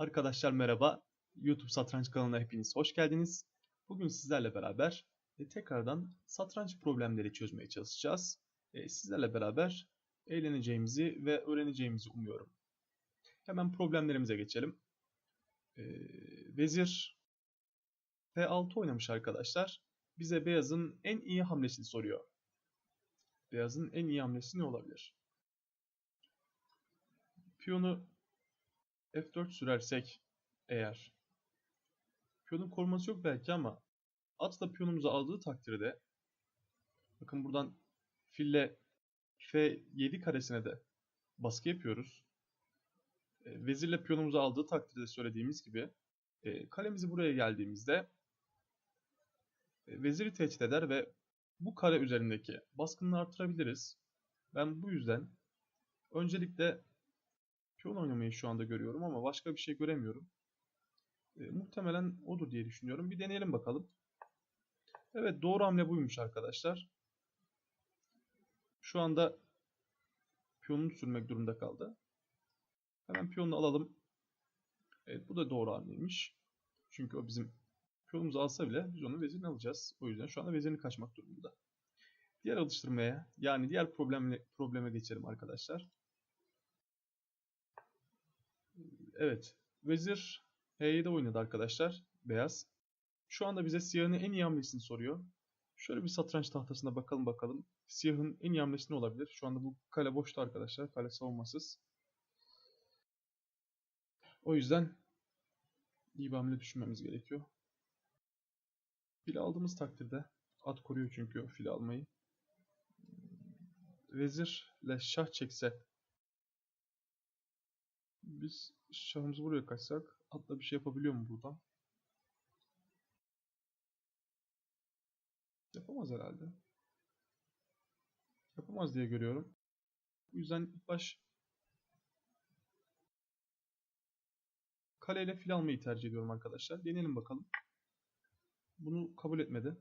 Arkadaşlar merhaba. YouTube Satranç kanalına hepiniz hoş geldiniz. Bugün sizlerle beraber e, tekrardan satranç problemleri çözmeye çalışacağız. E, sizlerle beraber eğleneceğimizi ve öğreneceğimizi umuyorum. Hemen problemlerimize geçelim. E, vezir F6 oynamış arkadaşlar. Bize beyazın en iyi hamlesini soruyor. Beyazın en iyi hamlesi ne olabilir? Piyonu F4 sürersek eğer piyonun koruması yok belki ama at da piyonumuzu aldığı takdirde bakın buradan fille F7 karesine de baskı yapıyoruz. E, vezirle piyonumuzu aldığı takdirde söylediğimiz gibi e, kalemizi buraya geldiğimizde e, veziri tehdit eder ve bu kare üzerindeki baskını artırabiliriz. Ben bu yüzden öncelikle piyon oynamayı şu anda görüyorum ama başka bir şey göremiyorum. E, muhtemelen odur diye düşünüyorum. Bir deneyelim bakalım. Evet doğru hamle buymuş arkadaşlar. Şu anda piyonunu sürmek durumunda kaldı. Hemen piyonunu alalım. Evet bu da doğru hamleymiş. Çünkü o bizim piyonumuzu alsa bile biz onun vezirini alacağız. O yüzden şu anda vezirini kaçmak durumunda. Diğer alıştırmaya yani diğer problemle, probleme geçelim arkadaşlar. Evet. Vezir H7 oynadı arkadaşlar. Beyaz. Şu anda bize siyahın en iyi hamlesini soruyor. Şöyle bir satranç tahtasına bakalım bakalım. Siyahın en iyi hamlesi ne olabilir? Şu anda bu kale boşta arkadaşlar. Kale savunmasız. O yüzden iyi bir hamle düşünmemiz gerekiyor. Fil aldığımız takdirde at koruyor çünkü fil almayı. Vezirle şah çekse biz şahımızı buraya kaçsak atla bir şey yapabiliyor mu buradan? Yapamaz herhalde. Yapamaz diye görüyorum. Bu yüzden ilk baş kaleyle fil almayı tercih ediyorum arkadaşlar. Deneyelim bakalım. Bunu kabul etmedi.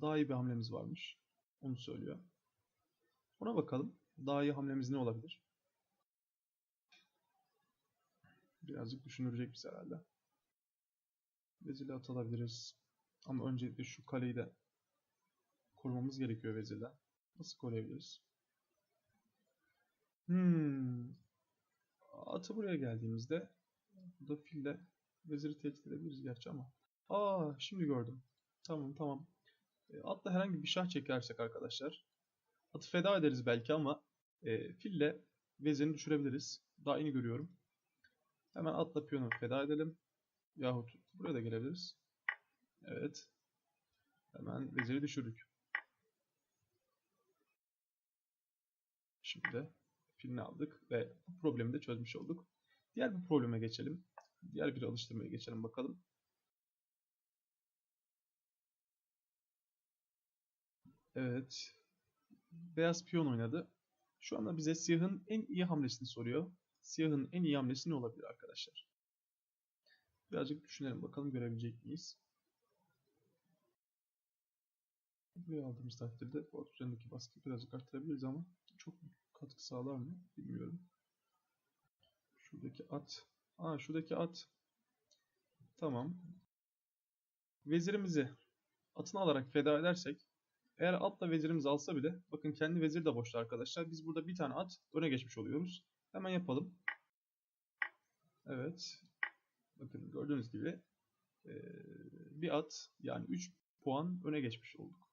Daha iyi bir hamlemiz varmış. Onu söylüyor. Ona bakalım. Daha iyi hamlemiz ne olabilir? Birazcık düşünülecek biz herhalde. Vezirle atılabiliriz. Ama öncelikle şu kaleyi de korumamız gerekiyor vezirle. Nasıl koruyabiliriz? Hmm. Atı buraya geldiğimizde burada fille veziri tehdit edebiliriz gerçi ama. Aa şimdi gördüm. Tamam tamam. E, atla herhangi bir şah çekersek arkadaşlar. Atı feda ederiz belki ama e, fille vezirini düşürebiliriz. Daha yeni görüyorum. Hemen atla piyonu feda edelim. Yahut buraya da gelebiliriz. Evet. Hemen veziri düşürdük. Şimdi filini aldık ve bu problemi de çözmüş olduk. Diğer bir probleme geçelim. Diğer bir alıştırmaya geçelim bakalım. Evet. Beyaz piyon oynadı. Şu anda bize siyahın en iyi hamlesini soruyor. Siyahın en iyi hamlesi ne olabilir arkadaşlar? Birazcık düşünelim bakalım görebilecek miyiz? Buraya aldığımız takdirde board üzerindeki baskıyı birazcık arttırabiliriz ama çok katkı sağlar mı bilmiyorum. Şuradaki at. Aa şuradaki at. Tamam. Vezirimizi atını alarak feda edersek eğer atla vezirimiz alsa bile bakın kendi vezir de boşta arkadaşlar. Biz burada bir tane at öne geçmiş oluyoruz. Hemen yapalım. Evet. Bakın gördüğünüz gibi bir at yani 3 puan öne geçmiş olduk.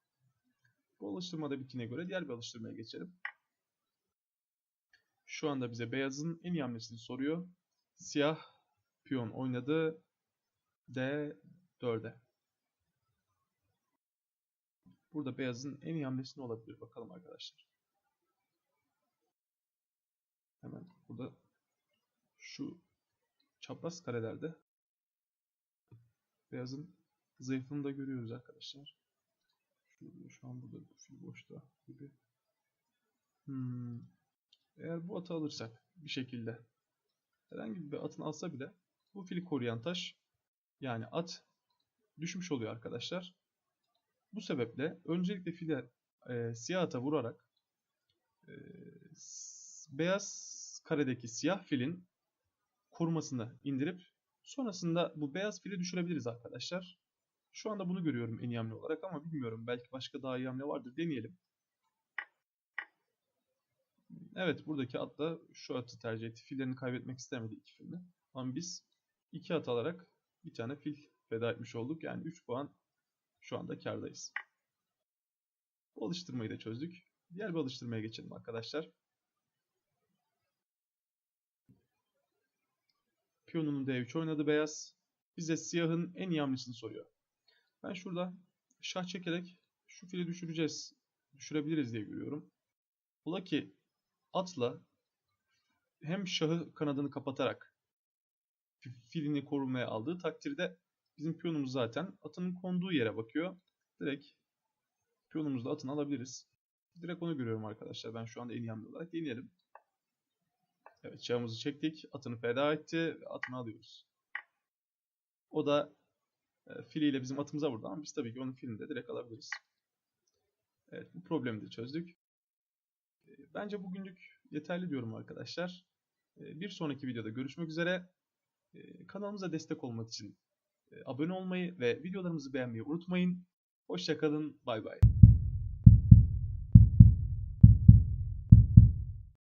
Bu alıştırmada bittiğine göre diğer bir alıştırmaya geçelim. Şu anda bize beyazın en iyi hamlesini soruyor. Siyah piyon oynadı. D4'e. Burada beyazın en iyi hamlesi ne olabilir bakalım arkadaşlar. Hemen burada şu çapraz karelerde beyazın zayıflığını da görüyoruz arkadaşlar. Şu, şu an burada fil boşta gibi. Hmm. Eğer bu atı alırsak bir şekilde herhangi bir atın alsa bile bu fili koruyan taş yani at düşmüş oluyor arkadaşlar. Bu sebeple öncelikle file e, siyah ata vurarak e, beyaz karedeki siyah filin korumasını indirip Sonrasında bu beyaz fili düşürebiliriz arkadaşlar. Şu anda bunu görüyorum en iyi hamle olarak ama bilmiyorum. Belki başka daha iyi hamle vardır. Deneyelim. Evet buradaki at da şu atı tercih etti. Fillerini kaybetmek istemedi iki filini. Ama biz iki at alarak bir tane fil feda etmiş olduk. Yani 3 puan şu anda kardayız. Bu alıştırmayı da çözdük. Diğer bir alıştırmaya geçelim arkadaşlar. Piyonunun D3 oynadı beyaz. Bize siyahın en iyi hamlesini soruyor. Ben şurada şah çekerek şu fili düşüreceğiz. Düşürebiliriz diye görüyorum. Ola ki atla hem şahı kanadını kapatarak filini korumaya aldığı takdirde bizim piyonumuz zaten atının konduğu yere bakıyor. Direkt piyonumuzla atını alabiliriz. Direkt onu görüyorum arkadaşlar. Ben şu anda en iyi hamle olarak deneyelim. Evet şahımızı çektik. Atını feda etti. Ve atını alıyoruz. O da e, filiyle bizim atımıza vurdu ama biz tabii ki onun filini de direkt alabiliriz. Evet bu problemi de çözdük. E, bence bugünlük yeterli diyorum arkadaşlar. E, bir sonraki videoda görüşmek üzere. E, kanalımıza destek olmak için e, abone olmayı ve videolarımızı beğenmeyi unutmayın. Hoşçakalın. Bay bay.